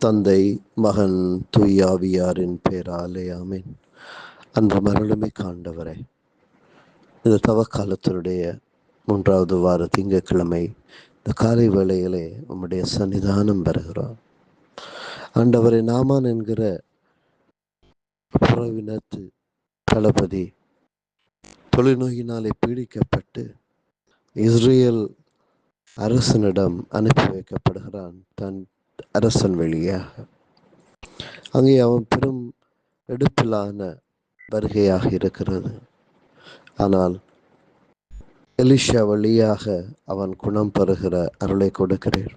தந்தை மகன் தூயாவியாரின் பேராலே ஆமேன். அன்று மரளுமை காண்டவரை இந்த தவக்காலத்தினுடைய மூன்றாவது வார திங்கட்கிழமை இந்த காலை வேளையிலே உம்முடைய சன்னிதானம் பெறுகிறோம் ஆண்டவரை நாமான் என்கிற புறவினத்து தளபதி தொழுநோயினாலே பீடிக்கப்பட்டு இஸ்ரேல் அரசனிடம் அனுப்பி வைக்கப்படுகிறான். தன் அரசன் வழியாக அங்கே அவன் பெரும் எடுப்பிலான வருகையாக இருக்கிறது. ஆனால் எலிஷா வழியாக அவன் குணம் பெறுகிற அருளை கொடுக்கிறேன்.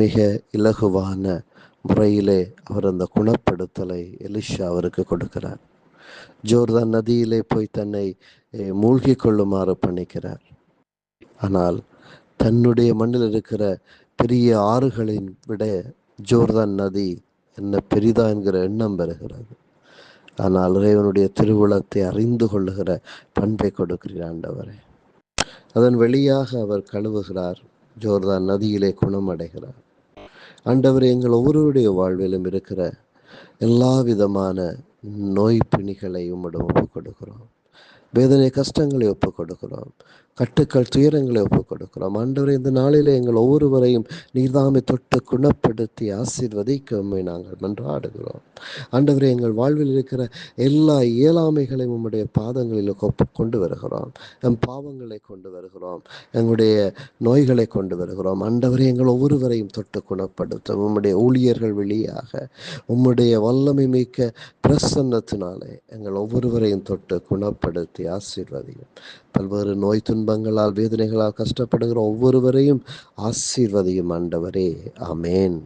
மிக இலகுவான முறையிலே அவர் அந்த குணப்படுத்தலை எலிஷா அவருக்கு கொடுக்கிறார். ஜோர்தான் நதியிலே போய் தன்னை மூழ்கி கொள்ளுமாறு பண்ணிக்கிறார். ஆனால் தன்னுடைய மண்ணில் இருக்கிற பெரிய ஆறுகளின் விட ஜோர்தான் நதி என்ன பெரிதா என்கிற எண்ணம் பெறுகிறது. ஆனால் இறைவனுடைய திருவுளத்தை அறிந்து கொள்ளுகிற பண்பை கொடுக்கிறார் ஆண்டவரே. அதன் வெளியாக அவர் கழுவுகிறார் ஜோர்தான் நதியிலே குணமடைகிறார் ஆண்டவர் எங்கள் ஒவ்வொருவருடைய வாழ்விலும் இருக்கிற எல்லா விதமான நோய் பிணிகளை உம்மிடம் ஒப்புக் கொடுக்கிறோம். வேதனை கஷ்டங்களை ஒப்புக் கொடுக்கிறோம் கட்டுக்கள் துயரங்களை ஒப்புக் கொடுக்கிறோம் ஆண்டவரை இந்த நாளிலே எங்கள் ஒவ்வொருவரையும் நீர்தாமை தொட்டு குணப்படுத்தி ஆசீர்வதிக்க உண்மை நாங்கள் மன்றாடுகிறோம். ஆண்டவரை எங்கள் வாழ்வில் இருக்கிற எல்லா இயலாமைகளையும் உம்முடைய பாதங்களில் ஒப்பு கொண்டு வருகிறோம். எம் பாவங்களை கொண்டு வருகிறோம். எங்களுடைய நோய்களை கொண்டு வருகிறோம். ஆண்டவரை எங்கள் ஒவ்வொருவரையும் தொட்டு குணப்படுத்த உம்முடைய ஊழியர்கள் வெளியாக உம்முடைய வல்லமை மிக்க பிரசன்னத்தினாலே எங்கள் ஒவ்வொருவரையும் தொட்டு குணப்படுத்தி ஆசீர்வதியும் பல்வேறு நோய் துன்பங்களால் வேதனைகளால் கஷ்டப்படுகிற ஒவ்வொருவரையும் ஆசீர்வதியும் ஆண்டவரே. அமேன்